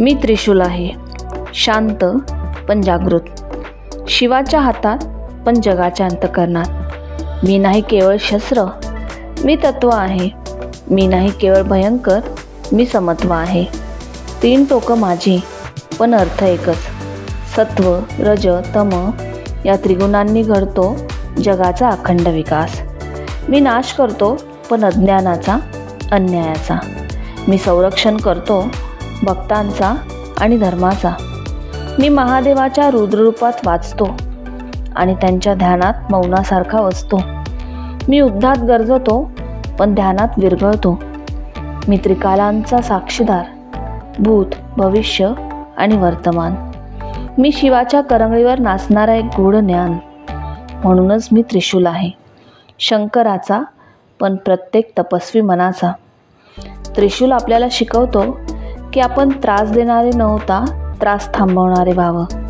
मी त्रिशूल आहे. शांत पण जागृत. शिवाच्या हातात पण जगाच्या अंतकरणात. मी नाही केवळ शस्त्र मी तत्व आहे. मी नाही केवळ भयंकर मी समत्व आहे. तीन टोकं माझी पण अर्थ एकच. सत्व रज तम या त्रिगुणांनी घडतो जगाचा अखंड विकास. मी नाश करतो पण अज्ञानाचा अन्यायाचा. मी संरक्षण करतो भक्तांचा आणि धर्माचा. मी महादेवाच्या रुद्ररूपात वाचतो आणि त्यांच्या ध्यानात मौनासारखा असतो मी युद्धात गरजतो पण ध्यानात विरघळतो. मी त्रिकालांचा साक्षीदार भूत भविष्य आणि वर्तमान. मी शिवाच्या करंगळीवर नाचणारा एक गूढ ज्ञान. म्हणूनच मी त्रिशूल आहे. शंकराचा पण प्रत्येक तपस्वी मनाचा. त्रिशूल आपल्याला शिकवतो की आपण त्रास देणारे नव्हता त्रास थांबवणारे व्हावं.